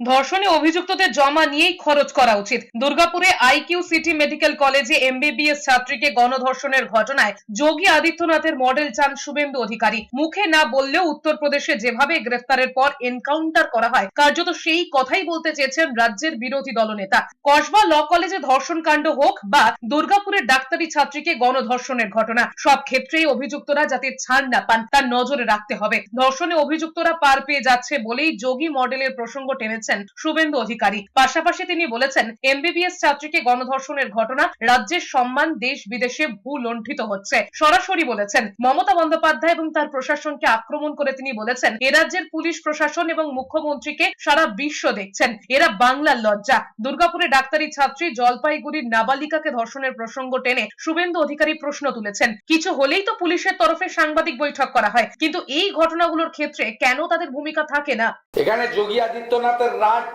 ধর্ষণে অভিযুক্তদের জমা নিয়েই খরচ করা উচিত। দুর্গাপুরে আইকিউ সিটি মেডিকেল কলেজে এমবিবিএস ছাত্রীকে গণধর্ষণের ঘটনায় যোগী আদিত্যনাথের মডেল চান শুভেন্দু অধিকারী। মুখে না বললেও উত্তরপ্রদেশে যেভাবে গ্রেফতারের পর এনকাউন্টার করা হয়, কার্যত সেই কথাই বলতে চেয়েছেন রাজ্যের বিরোধী দলনেতা। কসবা ল কলেজে ধর্ষণ কাণ্ড হোক বা দুর্গাপুরের ডাক্তারি ছাত্রীকে গণধর্ষণের ঘটনা, সব ক্ষেত্রেই অভিযুক্তরা যাতে ছাড় না পান, তার নজরে রাখতে হবে। ধর্ষণে অভিযুক্তরা পার পেয়ে যাচ্ছে বলেই যোগী মডেলের প্রসঙ্গ টেনেছেন শুভেন্দু অধিকারী। পাশাপাশি তিনি বলেছেন এমবিবিএস ছাত্রীকে গণধর্ষণের ঘটনা রাজ্যের সম্মান দেশ বিদেশে ভূ লণ্ঠিত হচ্ছে। সরাসরি বলেছেন, মমতা বন্দ্যোপাধ্যায় এবং তার প্রশাসনকে আক্রমণ করে তিনি বলেছেন, এ রাজ্যের পুলিশ প্রশাসন এবং মুখ্যমন্ত্রীকে সারা বিশ্ব দেখছেন। এরা বাংলার লজ্জা। দুর্গাপুরে ডাক্তারি ছাত্রী জলপাইগুড়ির নাবালিকাকে ধর্ষণের প্রসঙ্গ টেনে শুভেন্দু অধিকারী প্রশ্ন তুলেছেন, কিছু হলেই তো পুলিশের তরফে সাংবাদিক বৈঠক করা হয়, কিন্তু এই ঘটনাগুলোর ক্ষেত্রে কেন তাদের ভূমিকা থাকে না? এখানে যোগী আদিত্যনাথের রাজ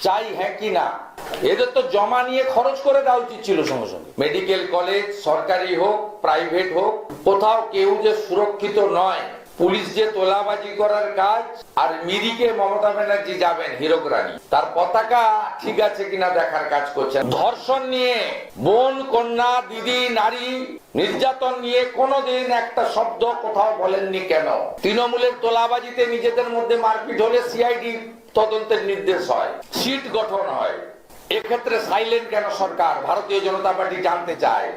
চাই হ্যাঁ কি না? এদের তো জমা নিয়ে খরচ করে দেওয়া উচিত ছিল সঙ্গে সঙ্গে। মেডিকেল কলেজ, সরকারি হোক, প্রাইভেট হোক, কোথাও কেউ যে সুরক্ষিত নয়। পুলিশ যে তোলাবাজি করার কাজ, আর মিরিকে মমতা ব্যানার্জি যাবেন, হিরক রানী। তার পতাকা ঠিক আছে কিনা দেখার কাজ করছেন। ধর্ষণ নিয়ে বোন, কন্যা, দিদি, নারী নির্যাতন নিয়ে কোনোদিন একটা শব্দ কোথাও বলেননি কেন? তৃণমূলের তোলাবাজিতে নিজেদের মধ্যে মারপিট হলে সিআইডি তদন্তের নির্দেশ হয়, সিট গঠন হয়। এক্ষেত্রে সাইলেন্ট কেন সরকার? ভারতীয় জনতা পার্টি জানতে চায়।